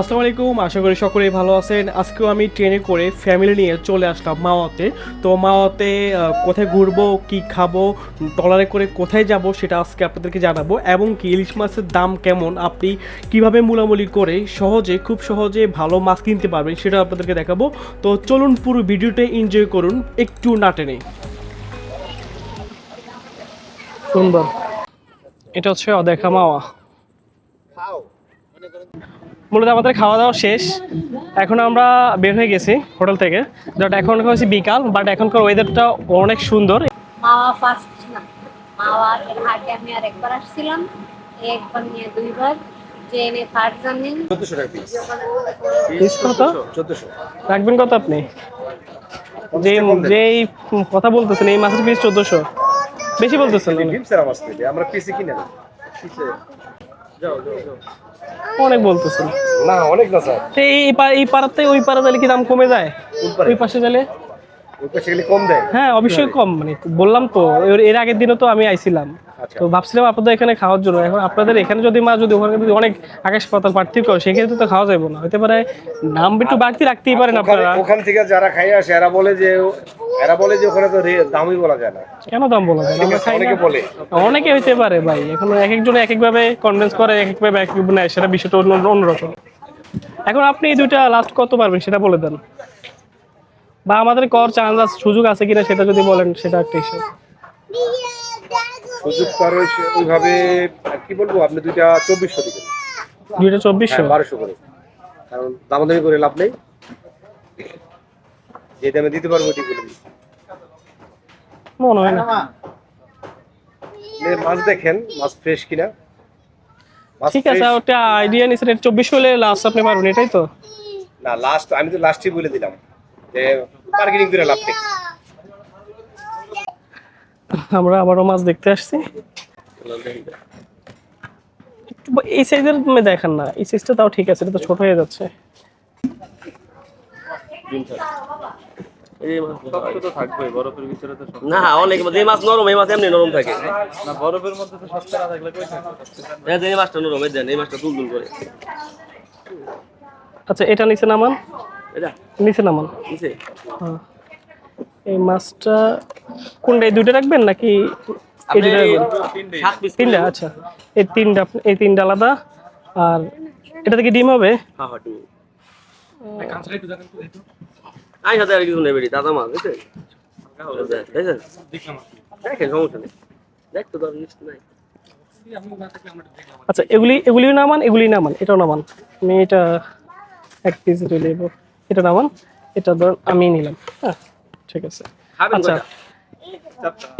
আসসালামু আলাইকুম আশা করি সকলেই ভালো আছেন। আজকেও আমি ট্রেনে করে ফ্যামিলি নিয়ে চলে আসলাম মাওয়াতে। তো মাওয়াতে কোথায় ঘুরবো কি খাব ট্রলারে করে কোথায় যাব সেটা আজকে আপনাদেরকে জানাব। এবং কি ইলিশ মাছের দাম কেমন আপনি কীভাবে মূলামূলি করে সহজে খুব সহজে ভালো মাছ কিনতে পারবেন সেটা আপনাদেরকে দেখাবো। তো চলুন পুরো ভিডিওটা এনজয় করুন একটু না টেনে। সুন্দর। এটা হচ্ছে অদেখা মাওয়া। মূলত আমাদের খাওয়া দাওয়া শেষ। এখন আমরা বের হয়ে গেছি হোটেল থেকে। বাট এখন হচ্ছে বিকাল বাট এখনকার ওয়েদারটা অনেক সুন্দর। মাওয়া ফার্স্ট না মাওয়া এর হাটে আমি আর একবার আসছিলাম একবার নিয়ে দুইবার ট্রেনে ফার্স্ট জার্নি চোদ্দশো টাকা পিস পিস কত? চোদ্দশো। রাখবেন কত আপনি? যে যেই কথা বলতেছেন এই মাছের পিস চোদ্দশো। বেশি বলতেছেন আমরা পিসে কিনে না অনেক বলতেছেন না অনেক না স্যার। এই এই পাড়াতে ওই পাড়া গেলে কি দাম কমে যায়? ওই পাশে গেলে? ওই পাশে গেলে কম দেয়। হ্যাঁ অবশ্যই কম। মানে বললাম তো এর- আগের দিনও তো আমি আইছিলাম। তো ভাবছিলাম আপনাদের এখানে খাওয়ার জন্য। এখন আপনাদের এখানে যদি মা যদি ওখানে যদি অনেক আকাশ পাতাল পার্থক্য সেক্ষেত্রে তো খাওয়া যাবে না। হতে পারে দাম একটু বাড়তি রাখতেই পারেন আপনারা। ওখান থেকে যারা খাই আসে এরা বলে যে এরা বলে যে ওখানে তো দামই বলা যায় না। কেন দাম বলা যায় না? আমরা খাই অনেকে। বলে। অনেকে হইতে পারে ভাই। এখন এক একজন এক একভাবে কনভিন্স করে এক একভাবে এক এক নেয় সেটা বিষয়টা অন্য অন্যরকম এখন আপনি এই দুইটা লাস্ট কত পারবেন সেটা বলে দেন। বা আমাদের কর চান্স সুযোগ আছে কিনা সেটা যদি বলেন সেটা একটা হিসাব সুযোগ তো আর ওইভাবে কি বলব আপনি দুইটা চব্বিশশো দিবেন। দুইটা চব্বিশশো? হ্যাঁ বারোশো করে। কারণ দামাদামি করে লাভ নেই। যে দামে দিতে পারব ওটি বলে মনে হয় না। মাছ দেখেন মাছ ফ্রেশ কিনা? ঠিক আছে ওটা আইডিয়া নিয়েছেন এটা চব্বিশ হলে লাস্ট আপনি পারবেন এটাই তো? না লাস্ট আমি তো লাস্টই বলে দিলাম। যে মার্কেটিং করে লাভ নেই। আমরা আবারও মাছ দেখতে আসছি। এই সাইজের তুমি দেখেন না এই সাইজটা তাও ঠিক আছে এটা তো ছোট হয়ে যাচ্ছে। না অনেক যে মাছ নরম এই মাছ এমনি নরম থাকে। বরফের মধ্যে তো সস্তা না থাকলে কই এই মাছটা নরম এই দেন এই মাছটা করে। আচ্ছা এটা নিচে নামান? এটা? নিচে নামান। নিচে? হ্যাঁ। এই মাছটা কোনটা এই দুইটা রাখবেন নাকি এই দুইটা রাখবেন? তিনটা আচ্ছা। এই তিনটা এই তিনটা আলাদা। আর এটা থেকে ডিম হবে? হ্যাঁ হ্যাঁ আই হাতে আর কিছু দাদা মাছ দেখেন দেখেন সমস্যা নেই। দেখ তো দরকার নাই। আচ্ছা এগুলি এগুলিও নামান এগুলি নামান এটাও নামান। আমি এটা এক পিস এটা নামান এটা ধর আমি নিলাম হ্যাঁ। ঠিক আছে। আচ্ছা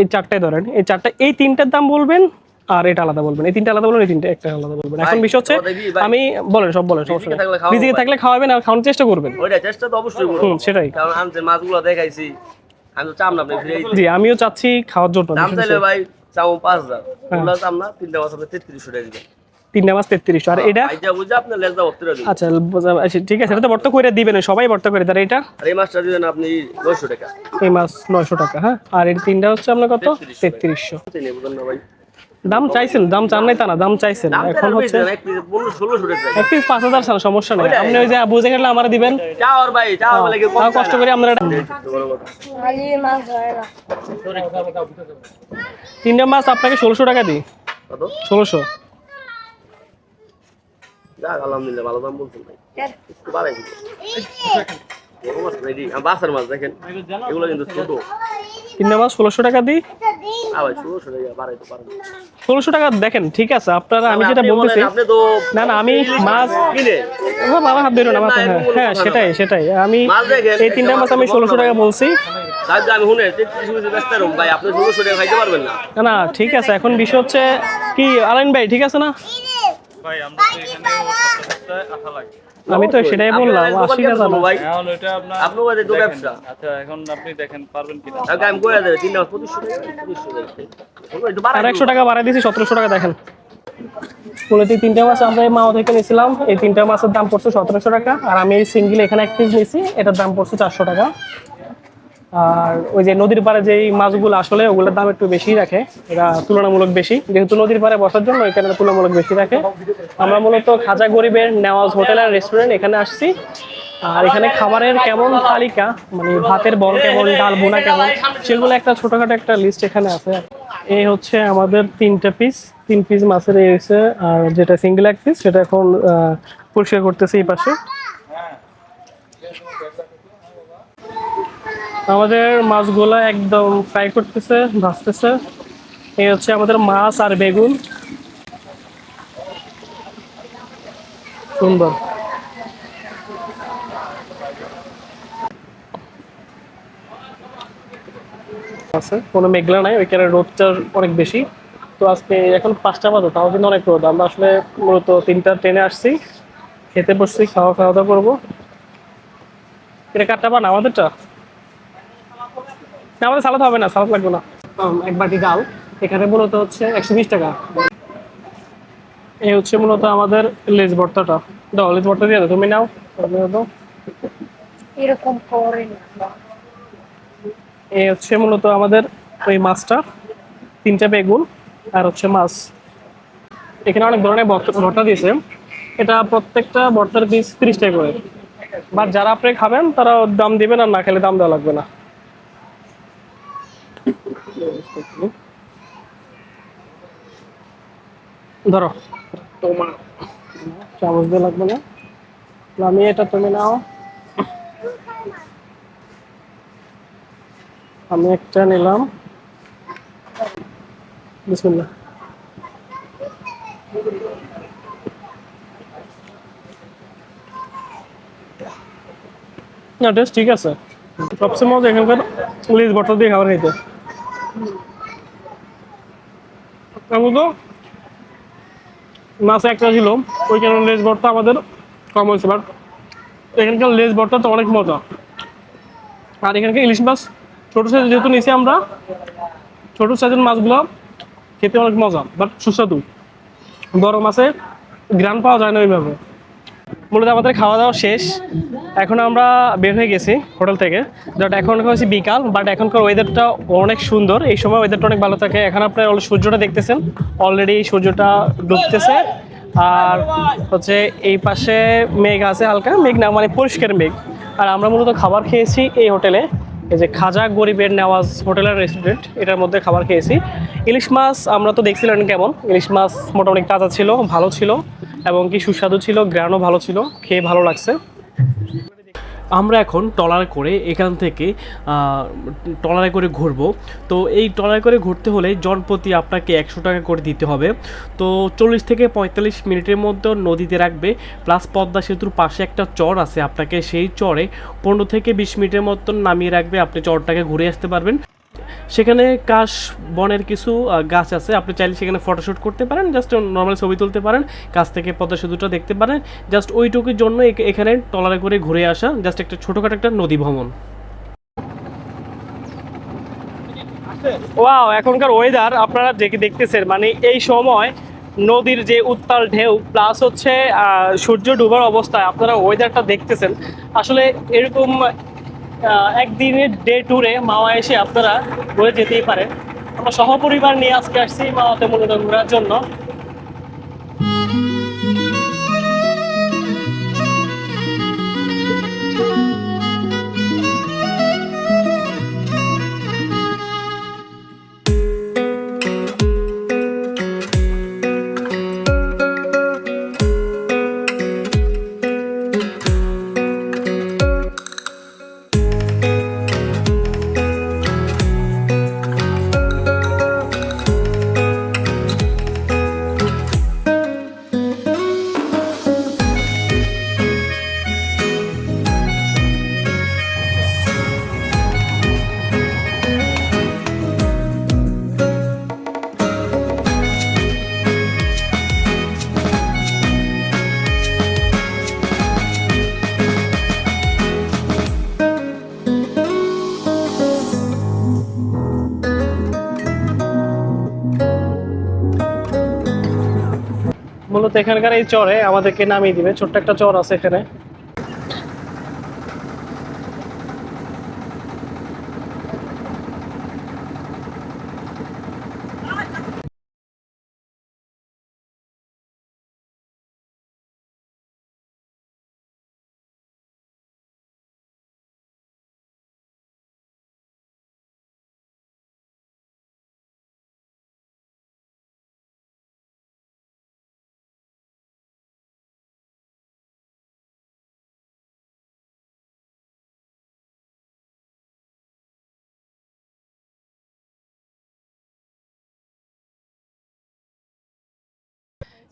এই চারটায় ধরেন এই চারটা এই তিনটার দাম বলবেন আর এটা আলাদা বলবেন। এই তিনটা আলাদা বলবেন এই তিনটা একটা আলাদা বলবেন। এখন বিষয় হচ্ছে ভাই। আমি বলেন সব বলেন সমস্যা নেই। রিজিকে থাকলে খাওয়াবেন আর খাওয়ানোর চেষ্টা করবেন। ওইটা চেষ্টা তো অবশ্যই করব। হুম সেটাই। কারণ আনছে মাছগুলো দেখাইছি আমি তো চাম না আপনি ফিরে জি আমিও চাচ্ছি খাওয়ার জন্য দাম চাইলে ভাই চাও পাঁচ হাজার। হ্যাঁ। ওগুলো চাম না তিনটা মাছ আপনি তেত্রিশশো টাকা দিবেন। তিনটা মাছ তেত্রিশশো আর এটা ভর্তিরা দিবেন আচ্ছা আচ্ছা, ঠিক আছে এটা তো বর্ত করে দিবেন সবাই বর্ত করে তার এটা? এই মাছটা দিবেন আপনি নয়শো টাকা। এই মাছ নয়শো টাকা হ্যাঁ? আর এর তিনটা হচ্ছে আপনার কত? তেত্রিশশো। দাম চাইছেন দাম চান নাই তা না দাম চাইছেন। এখন হচ্ছে এক পিস পাঁচ হাজার চান সমস্যা নেই। আপনি ওই যে বুঝে গেলে আমার দিবেন। চাও আর ভাই চাও বলে কি কম তাও কষ্ট করে আপনারা তিনটা মাছ আপনাকে ষোলোশো টাকা দিই। ষোলোশো। যাক আলহামদুলিল্লাহ ভালো দাম বলছেন ভাই। একটু বাড়াই বড় মাছ। আর বাসার মাছ দেখেন এগুলো কিন্তু ছোট। মাছ ষোলোশো টাকা দিই? ষোলোশো টাকা দেখেন ঠিক আছে আপনারা আমি যেটা বলতেছি না না আমি মাছ কিনে। ও বাবা হাত ধরো না হ্যাঁ হ্যাঁ সেটাই সেটাই আমি এই তিনটা মাছ আমি ষোলোশো টাকা বলছি। না। ঠিক আছে এখন বিষয় হচ্ছে কি আলাইন ভাই ঠিক আছে না? ভাই আমরা তো এখানে সপ্তাহে লাগে আমি তো সেটাই বললাম আশি হাজার ভাই। এখন ওইটা আপনার আপনার বাড়ি তো ব্যবসা। আচ্ছা এখন আপনি দেখেন পারবেন কিনা? তাহলে আমি কয়ে দেবে তিনটা মাছ পঁচিশশো টাকা আর একশো টাকা বাড়াই দিয়েছি সতেরোশো টাকা দেখেন। এই তিনটা মাছ আমরা এই মাও থেকে নিয়েছিলাম এই তিনটা মাছের দাম পড়ছে সতেরোশো টাকা। আর আমি এই সিঙ্গেল এখানে এক পিস নিয়েছি এটার দাম পড়ছে চারশো টাকা। আর ওই যে নদীর পাড়ে যেই মাছগুলো আসলে ওগুলোর দাম একটু বেশি রাখে এটা তুলনামূলক বেশি। যেহেতু নদীর পাড়ে বসার জন্য এখানে তুলনামূলক বেশি রাখে। আমরা মূলত খাজা গরিবের নেওয়াজ হোটেল আর রেস্টুরেন্ট এখানে আসছি। আর এখানে খাবারের কেমন তালিকা মানে ভাতের বল কেমন, ডাল বোনা কেমন, সেগুলো একটা ছোটখাটো একটা লিস্ট এখানে আছে। এই হচ্ছে আমাদের তিনটা পিস তিন পিস মাছের এই হচ্ছে, আর যেটা সিঙ্গেল এক পিস সেটা এখন পরিষ্কার করতেছে এই পাশে। আমাদের মাছগুলো একদম ফ্রাই করতেছে, ভাজতেছে। এই হচ্ছে আমাদের মাছ আর বেগুন। সুন্দর। আছে, কোনো মেঘলা নাই ওইখানে রোদটার অনেক বেশি। তো আজকে এখন পাঁচটা বাজে, তাও কিন্তু অনেক রোদ। আমরা আসলে মূলত তিনটা ট্রেনে আসছি, খেতে বসছি খাওয়া খাওয়া দাওয়া করব। এটা কাটটা পান আমাদেরটা? না আমাদের সালাদ হবে না সালাদ লাগবে না। এক বাটি ডাল। এখানে মূলত হচ্ছে একশো বিশ টাকা। এই হচ্ছে মূলত আমাদের লেজ ভর্তাটা। দাও লেজ ভর্তা দিয়ে দাও তুমি নাও। দাও এরকম করে এই হচ্ছে মূলত আমাদের ওই মাছটা। তিনটা বেগুন আর হচ্ছে মাছ। এখানে অনেক ধরনের ভর্তা- ভর্তা দিয়েছে। এটা প্রত্যেকটা ভর্তার পিস তিরিশ টাকা করে। বা যারা আপনি খাবেন তারা দাম দিবেন আর না খেলে দাম দেওয়া লাগবে না। ধরো। তোমার। চামচ দিয়ে লাগবে না? আমি এটা তুমি নাও। আমি একটা নিলাম। না টেস্ট ঠিক আছে। সবচেয়ে মজা এখানকার লিজ বটল দিয়ে খাবার খাইতে। আমি তো মাছ একটা ছিল ওই কারণে লেজ ভর্তা আমাদের কম হয়েছে বাট এখানকার লেজ ভর্তা তো অনেক মজা। আর এখানকার ইলিশ মাছ, ছোটো সাইজ যেহেতু নিচে আমরা, ছোটো সাইজের মাছগুলো খেতে অনেক মজা বাট সুস্বাদু। বড় মাছে গ্রান পাওয়া যায় না ওইভাবে। মূলত আমাদের খাওয়া দাওয়া শেষ। এখন আমরা বের হয়ে গেছি হোটেল থেকে। যেটা এখন হচ্ছে বিকাল বাট এখনকার ওয়েদারটা অনেক সুন্দর। এই সময় ওয়েদারটা অনেক ভালো থাকে। এখন আপনার সূর্যটা দেখতেছেন। অলরেডি সূর্যটা ডুবতেছে। আর হচ্ছে এই পাশে মেঘ আছে হালকা। মেঘ না মানে পরিষ্কার মেঘ। আর আমরা মূলত খাবার খেয়েছি এই হোটেলে। এই যে খাজা গরিবের নেওয়াজ হোটেলের রেস্টুরেন্ট এটার মধ্যে খাবার খেয়েছি। ইলিশ মাছ আমরা তো দেখছিলেন কেমন? ইলিশ মাছ মোটামুটি তাজা ছিল, ভালো ছিল। এবং কি সুস্বাদু ছিল গ্রানও ভালো ছিল খেয়ে ভালো লাগছে। আমরা এখন ট্রলার করে এখান থেকে আহ, ট্রলারে করে ঘুরবো। তো এই ট্রলারে করে ঘুরতে হলে জনপ্রতি আপনাকে একশো টাকা করে দিতে হবে। তো চল্লিশ থেকে পঁয়তাল্লিশ মিনিটের মধ্যে নদীতে রাখবে প্লাস পদ্মা সেতুর পাশে একটা চর আছে আপনাকে সেই চরে পনেরো থেকে বিশ মিনিটের মতন নামিয়ে রাখবে আপনি চরটাকে ঘুরে আসতে পারবেন। সেখানে কাশ বনের কিছু গাছ আছে। আপনি চাইলে সেখানে ফটোশ্যুট করতে পারেন জাস্ট নর্মাল ছবি তুলতে পারেন, কাছ থেকে পদ্মা সেতুটা দেখতে পারেন। জাস্ট ওইটুকুর জন্য এখানে ট্রলারে করে ঘুরে আসা জাস্ট একটা ছোটোখাটো একটা নদী ভ্রমণ। ওয়াও এখনকার ওয়েদার আপনারা দেখে দেখতেছেন মানে এই সময় নদীর যে উত্তাল ঢেউ প্লাস হচ্ছে সূর্য ডুবার অবস্থায় আপনারা ওয়েদারটা দেখতেছেন। আসলে এরকম একদিনের ডে ট্যুরে মাওয়া এসে আপনারা ঘুরে যেতেই পারেন। আমরা সহপরিবার নিয়ে আজকে আসছি মাওয়াতে মূলত ঘোরার জন্য। এখানকার এই চরে আমাদেরকে নামিয়ে দিবে। ছোট্ট একটা চর আছে এখানে।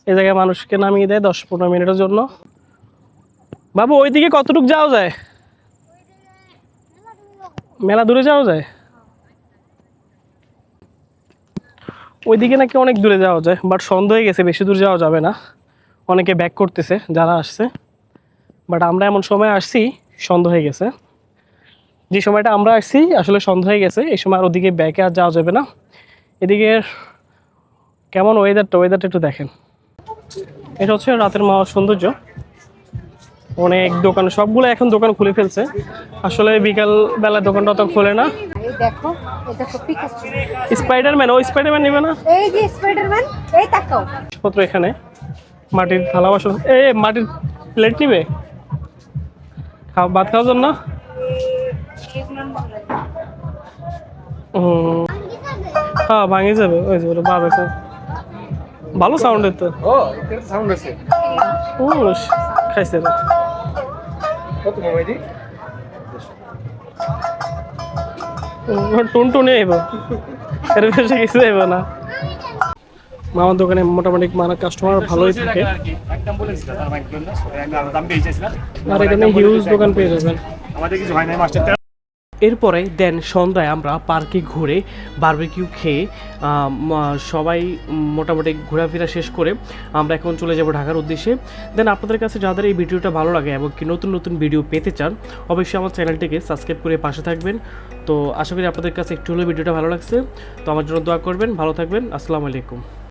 এই জায়গায় মানুষকে নামিয়ে দেয় দশ পনেরো মিনিটের জন্য। বাবু, ওইদিকে কতটুক যাওয়া যায়? মেলা দূরে যাওয়া যায়? ওইদিকে নাকি অনেক দূরে যাওয়া যায় বাট সন্ধ্যা হয়ে গেছে, বেশি দূর যাওয়া যাবে না। অনেকে ব্যাক করতেছে, যারা আসছে। বাট আমরা এমন সময় আসছি, সন্ধ্যা হয়ে গেছে। যে সময়টা আমরা আসছি, আসলে সন্ধ্যা হয়ে গেছে, এই সময় আর ওদিকে ব্যাকে আর যাওয়া যাবে না। এদিকে কেমন ওয়েদারটা ওয়েদারটা একটু দেখেন। এটা হচ্ছে রাতের মাওয়ার সৌন্দর্য। অনেক দোকান সবগুলো এখন দোকান খুলে ফেলছে। আসলে বিকাল বেলা দোকানটা তো খোলে না। দেখো এই দেখো পিকাচু স্পাইডারম্যান ওই স্পাইডারম্যান নেবে না? এই যে স্পাইডারম্যান এই তাকাও। জিনিসপত্র এখানে। মাটির থালা বাসন। এ মাটির প্লেট নিবে? খাও ভাত খাওয়ার জন্য। হ্যাঁ ভাঙে যাবে। ওই যে বাদ আছে। ভালো সাউন্ডের তো। ও এটা সাউন্ড আছে। উস, খাইছে রে। কত মোবাইল টুন টুনে আইব। এর বেশি কিছু আইব না। মামার দোকানে মোটামুটি মানে কাস্টমার ভালোই থাকে। আর এখানে হিউজ দোকান পেয়ে যাবেন। আমাদের কিছু হয় নাই মাস্টার এরপরে দেন সন্ধ্যায় আমরা পার্কে ঘুরে বারবিকিউ খেয়ে সবাই মোটামুটি ঘোরাফেরা শেষ করে আমরা এখন চলে যাব ঢাকার উদ্দেশ্যে। দেন আপনাদের কাছে যাদের এই ভিডিওটা ভালো লাগে এবং কি নতুন নতুন ভিডিও পেতে চান, অবশ্যই আমার চ্যানেলটিকে সাবস্ক্রাইব করে পাশে থাকবেন। তো আশা করি আপনাদের কাছে একটু হলেও ভিডিওটা ভালো লাগছে। তো আমার জন্য দোয়া করবেন, ভালো থাকবেন। আসসালামু আলাইকুম।